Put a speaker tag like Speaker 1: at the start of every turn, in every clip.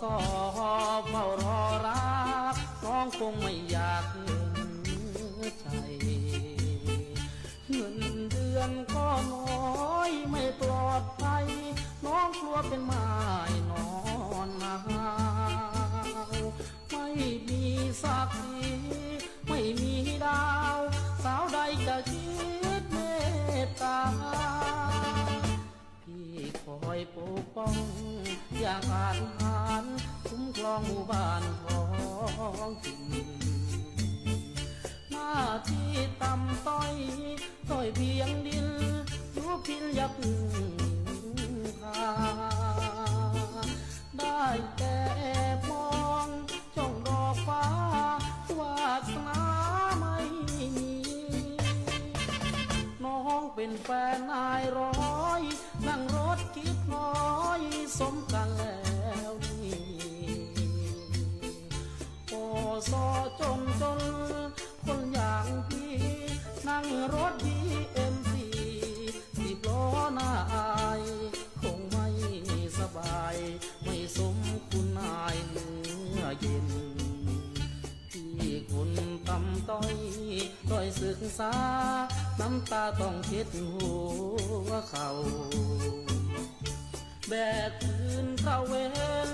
Speaker 1: สอเฝ้ารอรักน้องคงไม่อยากเห็นใจเงินเดือนก็น้อยไม่ปลอดภัยน้องกลัวเป็นไม้นอนหนาวไม่มีสักทีไม่มีดาว สาวใดจะคิดเมตตาพี่คอยปกป้อง อย่างอาจหา รคุ้มครองหมู่บ้านท้องถิ่นหน้าที่ต่ำต้อยต้อยเพียงดินรู้พินยับพาได้แต่มองจ้องดอฟ้าวาสนาไม่มีน้องเป็นแฟนนายร้อย นั่งรถคิดน้อยสมกันแล้ว ซอจนจน คนอย่างพี่ นั่งรถดีเอ็มซีสิบล้อหน้าอาย คงไม่สบาย ไม่สมคุณนายเนื้อเย็น ที่คุณตำต้อยต้อยศึกษา น้ำตาต้องเช็ดหัวเขาแบกคืนเข้าเวน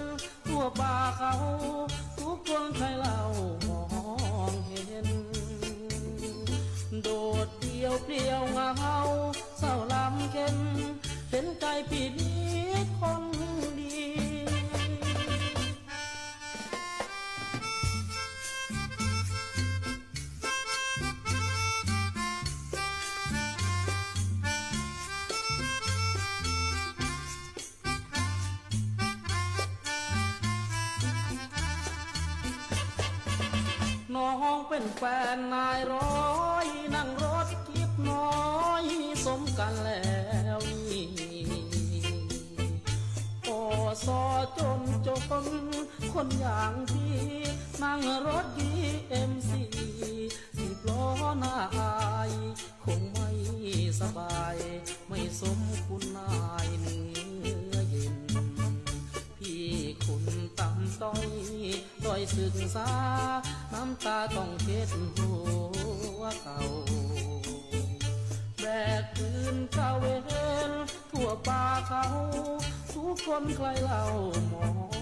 Speaker 1: ทั่วป่าเขา กคนใครเล่ามองเห็น โดดเดียวเปลี่ยวเหงาเศร้าลำเค็นเป็นใจผิด น้องเป็นแฟนนายร้อยนั่งรถกิบน้อยสมกันแล้วนี่โอซอจนจนคนอย่างพี่นั่งรถดีเอ็มซีสิบล้อหน้าอายคงไม่สบาย ไม่สมคุณนายเนื้อเย็น พี่คุณต่ำต้อยต้อยศึกษา น้ำตาต้องเช็ดหัวเก่าแบกคืนเขาเวนทั่วป่าเขา ทุกคนใครเล่ามอง